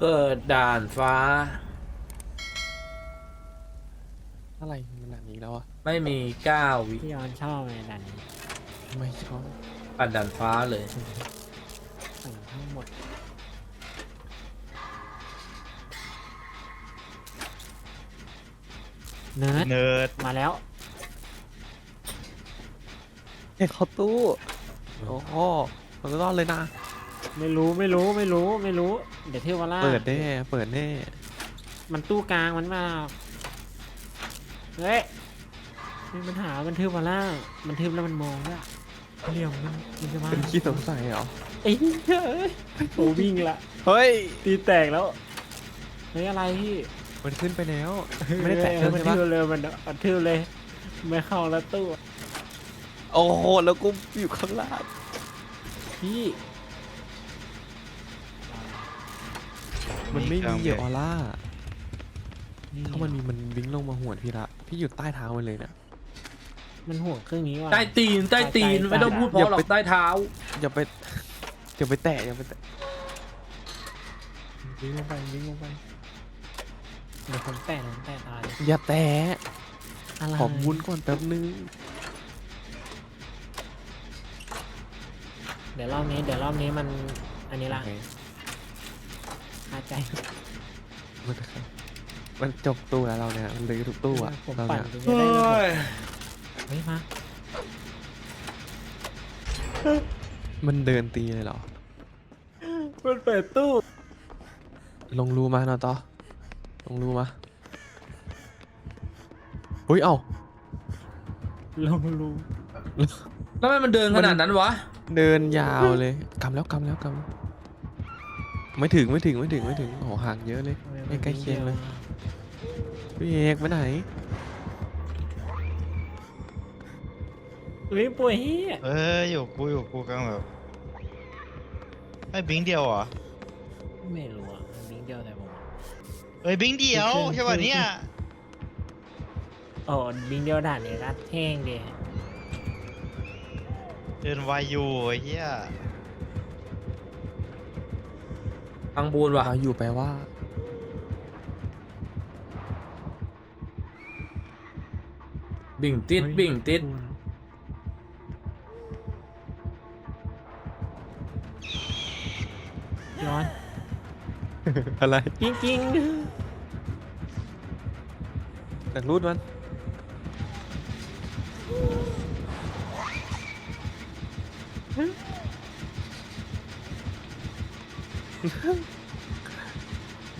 เกิดด่านฟ้า อะไรมันแบบนี้แล้วอะไม่มีเก้าวิพี่ออนชอบไงดันไม่ชอบปัดด่านฟ้าเลย สั่งทั้งหมดเนิร์ดเนิร์ดมาแล้วเฮ้ยเข้าตู้ โอ้โหมันรอดเลยนะ ไม่รู้ไม่รู้ไม่รู้ไม่รู้ เดี๋ยวเทวราชเปิดแน่เปิดแน่มันตู้กลางมันมาเฮ้ยมีปัญหามันทึบมาล่างมันทึบแล้วมันมองด้วยเหลี่ยมมันมันจะมาเป็นขี้สงสัยเหรอไอ้เหี้ยเอ้ยโอ้วิ่งละเฮ้ยตีแตกแล้วเฮ้ยอะไรพี่มันขึ้นไปแล้วไม่ได้แตะเครื่องมันใช่ทึปะบเลยมันมันทึบเลยไม่เข้าแล้วตู้โอ้โหแล้วกูอยู่ข้างล่างพี่ มันไม่มีเหยื่อออร่านี่ถ้ามันมีมันวิ่งลงมาหวดพี่ละ พี่อยู่ใต้เท้ามันเลยเนี่ย มันห่วงเครื่องนี้ว่ะ ใต้ตีนใต้ตีนใต้ไม่ต้องพูดเพราะหรอกใต้เท้า อย่าไปอย่าไปแตะอย่าไปแตะวิ่งลงไปวิ่งลงไปเดี๋ยวผมแตะผมแตะตายอย่าแตะอะไรขอบุญก่อนแป๊บนึง เดี๋ยวรอบนี้ เดี๋ยวรอบนี้มันอันนี้ละ โอเคคา ใจมันมันจบตู้แล้วเราเนี่ยมันเลยทุกตู้อะผมเราปั่นเนี่ยจะเฮ้ได้ระเบิดยเฮ้ยมามันเดินตีเลยเหรอ มันเปิดตู้ ลงรูมาเนาะต่อลงรูมาเฮ้ยเอ้าลงรูแล้วทำไมมันเดินขนาดนั้นวะ เดินยาวเลย กำแล้วกำแล้วกำแล้ว ไม่ถึงไม่ถึงไม่ถึงไม่ถึงโอ้โหห่างเยอะเลยไม่ใกล้เคียงเลยพี่เอกไปไหนเฮ้ยป่วยเฮียเอออยู่กูอยู่กูกำลังแบบไอ้ยบิงเดียวเหรอไม่รู้อะมันบิงเดียวแต่ผมเอ้ยบิงเดียวโอเคใช่ป่ะเนี่ยอ๋อบิงเดียวด่านนี้รัดแห้งดิเดินไวอยู่ไอ้เหี้ย ทางบูนว่ะเราอยู่แปลว่า บิ่งติดบิ่งติดย้อนอะไรจริงจริงแต่รูดมันๆ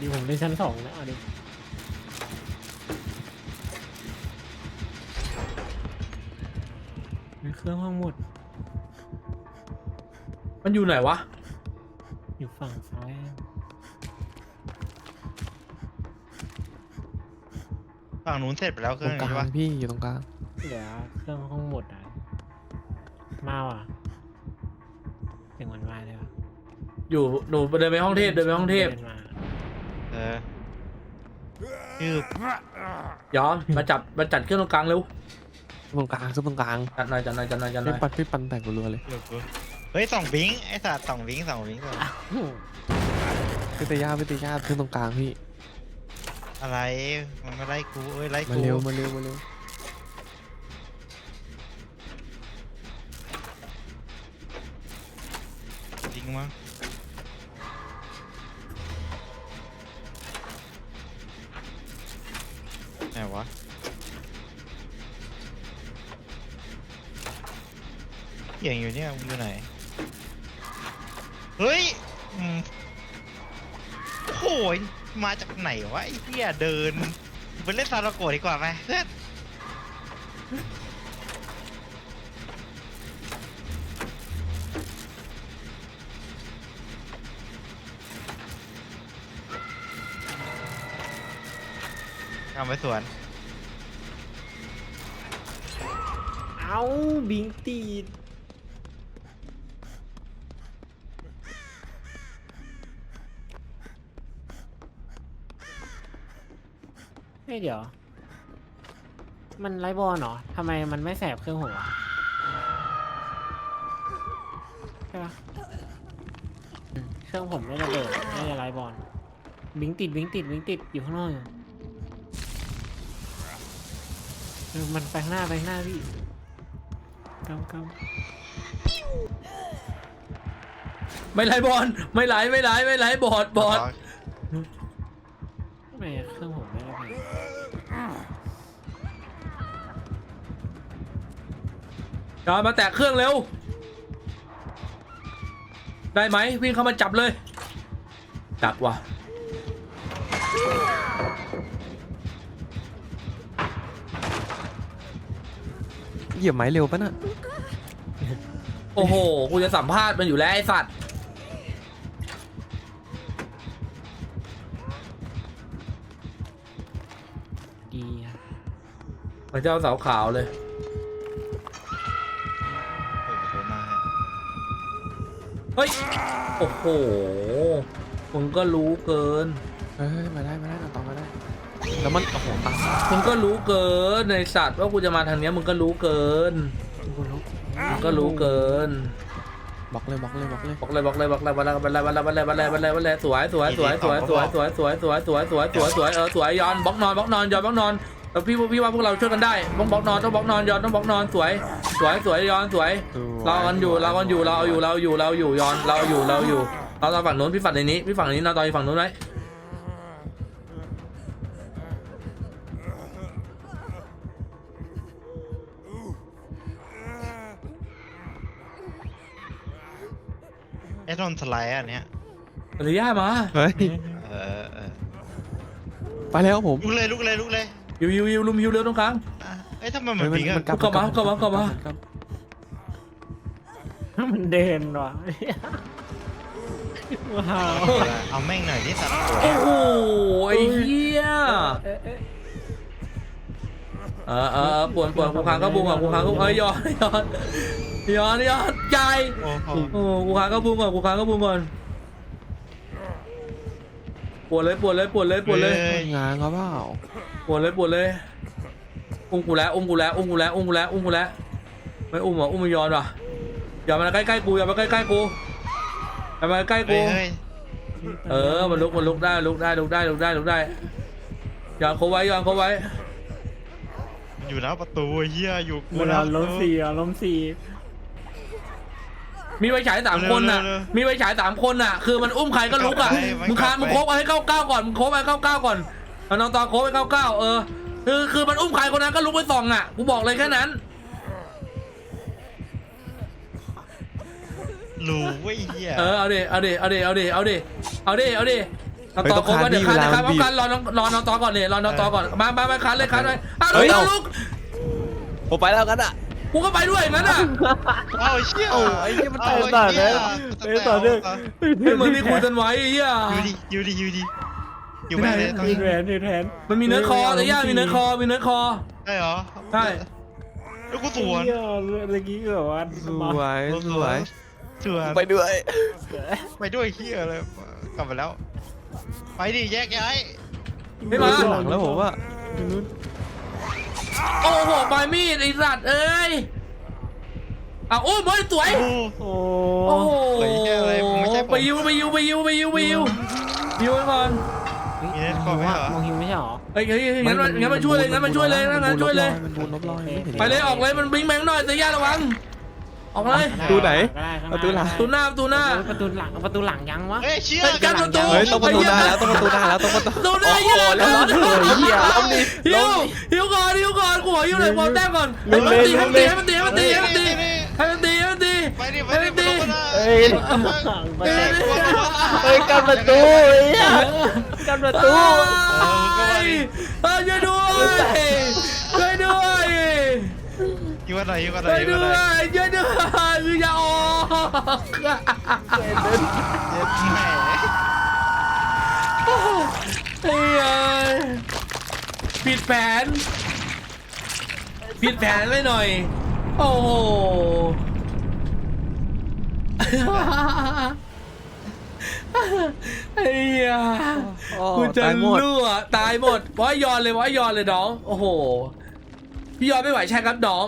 ดีผมได้ชั้นสองแล้วเอาดิมีเครื่องห้องหมด มันอยู่ไหนวะ อยู่ฝั่งซ้ายฝั่งนู้นเสร็จไปแล้วเคตรื่รองงกนี้ลาใช่ปะงพี่อยู่ตรงกลางเหลือเครื่องห้องหมดอะ มาว่ะ อยู่หนูเดินไปห้องเทพเดินไปห้องเทพดินมาเออคือย้อนมาจับมาจัดเครื่องตรงกลางเร็วตรงกลางซุปตรงกลางจัดหน่อยจัดหน่อยจัดหน่อยจัดหน่พี่อยปันพี่ปันแต่งรัวๆเลยอยู่กูเฮ้ยสองบิงไอ้สัตว์สองบิงสองบิงสองพี่ตะย่าพี่ตะย่าขึ้นตรงกลางพี่อะไรมันก็ไล่กูเอ้ยไล่มากูเร็วมาเร็วมาเร็วจริงมั้ง เสียงอยู่เนี่ยมึงอยู่ไหน เฮ้ยอืมโอ้ยมาจากไหนวะไอ้เหี้ยเดินไปเล่นซาลโกะดีกว่าไหมเพื่อนทำไปสวน เอาบิงตีด ฮ้ยเดี๋ยว มันไร้บอลเหรอทำไมมันไม่แสบเครื่องหัวใช่ปะเครื่องผมไม่ระเบิดไม่ได้ไร้บอลบิงติดบิงติดบิงติดอยู่ข้างนอกอยู่เออมันไปข้างหน้าไปข้างหน้าพี่กำกไม่ไหลบอลไม่ไหลไม่ไหลไม่ไหลบอดบอดำไม่ จอนมาแตะเครื่องเร็ว ได้ไหมวิ่งเข้ามาจับเลยจับว่ะเหยียบไม้เร็วปะน่ะโอ้โห กูจะสัมภาษณ์มันอยู่แล้วไอ้สัตว์ ดีอะพระเจ้าเสาขาวเลย ฮ้ย โอ้โหมึงก็รู้เกิน เฮ้ยมาได้มาได้เอาต่อมาได้ แล้วมันโอ้โหตามมึงก็รู้เกินในสัตว์ว่ากูจะมาทางเนี้ยมึงก็รู้เกินกูรู้มึงก็รู้เกินบล็อกเลยบล็อกเลยบล็อกเลยบอกเลยบอกเลยบอกเลยบอกเลยบอกเลยบอกเลยบอกเลยบอกเลยบอกเลยบอกเลยสวยสวยสวยสวยสวยสวยสวยสวยสวยสวยสวยสวยเออสวยย้อนบล็อกนอนบล็อกนอนย้อนบล็อกนอน แล้วพี่พี่ว่าพวกเราช่วยกันได้ต้องบล็อกนอนต้องบล็อกนอนย้อนต้องบล็อกนอนสวย สวยสวยย้อนสวยเรากันอยู่เรากันอยู่เราอยู่เราอยู่เราอยู่ย้อนเราอยู่เราอยู่เราตอนฝั่งนู้นพี่ฝั่งในนี้พี่ฝั่งนี้นอนตอนฝั่งนู้นไหมไอ้โดนสไลด์อันเนี้ยอริยามาเฮ้ยเออเออไปแล้วผมลุกเลยลุกเลยลุกเลย ฮิวฮิวฮิวลุมฮิวเร็วตรงกลางอะเอ้ยทำไมมัเฮ้นยมันพิงอะมันกลับกลับมาลักลับมากลับมากลับมันเดินว่ะว้าวเอาแม่งหน่อยที่สัตว์โกรธโอ้โหไอ้เหี้ยเอ๊ะเอ๊ะเออเออปวดปวดกูค้างก็บุ้งอะกูค้างก็เอ้ยย้อนย้อนย้อนย้อนใจโอ้โหโอ้กูค้างก็บุ้งก่อนกูค้างก็บุ้งก่อน ปวดเลยปวดเลยปวดเลยปวดเลยงานเขาเปล่าปวดเลยปวดเลยอุ้มกูแล้วอุ้มกูแล้วอุ้มกูแล้วอุ้มกูแล้วอุ้มกูแล้วไม่อุ้มเหรออุ้มมันย้อนว่ะอย่ามาใกล้ๆกูอย่ามาใกล้ๆกูอย่ามาใกล้ๆเฮ้กูยเฮ้ยเออมันลุกมันลุกได้ลุกได้ลุกได้ลุกได้ลุกได้ย้อนเขาไว้ย้อนเขาไว้มันอยู่หน้าประตูไอ้เฮียอยู่กูเวหลาน้าประล้มตูสี่อะล้มสี่ มีไฟฉายสามคนน่ะเร็วๆเร็วๆมีไฟฉายสามคนน่ะ คือมันอุ้มใครก็ลุกอะไปไปมึงคานไปมึงโคบเอาให้เก้าเก้าก่อน มึงโคบเอาให้เก้าเก้าก่อนเอาน้องตอโคบให้เก้าเก้าเออ คือคือมันอุ้มใครคนนั้นก็ลุกไปส่องอะ กูบอกเลยแค่นั้นรู้เว้ยเฮียเออเอาดิเอาดิเอาดิเอาดิเอาดิเอาดิเอาดิน้องตอโคบว่าเดี๋ยวคันเดี๋ยวคันพร้อมกันรอน้องรอน้องตอก่อนเลยรอน้องตอก่อนมามามาคันเลยคันเลยอ้าวลุกลุกผมไปแล้วกันอะ กูก็ไปด้วยงั้นอะเอาไอ้เชี่ยเอาไอ้เหี้ยมันเอาไปต่อไอ้เลเหี้ยยไปต่อเนื่องเฮ้ยเหมือนที่คุยกันไว้ไอ้เหี้ยอยู่ดีอยู่ดีอยู่ดีอยู่ไม่ได้ต้องมีแผนมีแผนมันมีเนื้อคอแต่ย่ามีเนื้อคอมีเนื้อคอได้เหรอใช่แล้วกูสวนเหี้ยเมื่อกี้ก็แบบว่าสวยสวยสวนไปด้วยไปด้วยเฮียเลยกลับมาแล้ว ไปดิแยกย้ายไม่มาหลังแล้วผมว่า โอ้โหปลายมีดไอ้สัตว์เอ้ยอะโอ้ยบอยสวย โอ้โอ้โอ้โหเฮ้ยเหี้ยอะไรผมไม่ใช่ผมไปยิวไปยิวไปยิวไปยิวไปยิวยิวไว้ก่อนมีเน็ตคอมไหมเหรอมองหิวไม่ใช่หรอเฮ้ยเฮ้ยเฮ้ยงั้นมันงั้นมันช่วยเลยงั้นมันช่วยเลยงั้นช่วยเลย มันบูนลบรอยไม่เห็นไปเลยออกเลยมันบิงแมงหน่อยแต่ย่าระวัง ออกเลยประตูไหนก็ได้ประตูหลังประตูหน้าประตูหน้าประตูหลังประตูหลังยังวะเฮ้ยเชี่ยเฮ้ยกันประตูเฮ้ยต้องประตูได้แล้วต้องประตูได้แล้วต้องประตูประตูหน้าเหี้ยโอ้โหแล้วล้อมเลยเหี้ยล้อมดิหิล้วอมดิหิวก่อนหิวก่อนกูขอหิวหน่อยพอแต้มก่อนให้มันตีให้มันตีให้มันตีให้มันตีให้มันตีให้มันตีให้มันตีไปดิไปให้ดิมันไปตีดิเอ้ยไปดิไปดิเฮ้ยกันประตูไอ้กันประตูเอ้ยเอ้ยช่วยด้วยช่วยด้วย อยู่กันไหนอยู่กันไหนช่วยอยู่ด้กันวไหนยช่วยด้วยคืออย่าออกเย็ดแหมเฮ้ยผิดแผนผิดแผนไปหน่อย โอ้โหไอ้เหี้ยอ๋อกูจะตายหมด รั่วตายหมดวอยยอนเลยวอยยอนเลยน้อง โอ้โห พี่ยอนไม่ไหวใช่ครับน้อง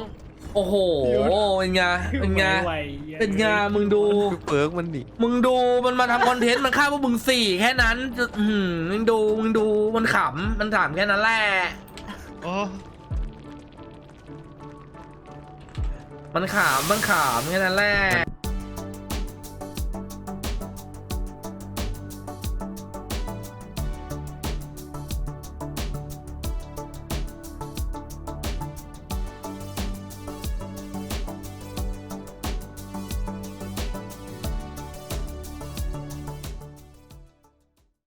โอ้โหเป็นไงเป็นไงไวเป็นไงมึงดู คือเปิร์กมันดิมึงดูมันมาทำคอนเทนต์มันฆ่าพวกมึงสี่แค่นั้นจะอืมมึงดูมึงดูมันขำมันถามแค่นั้นแหละโอ้มันขำมันขำแค่นั้นแหละ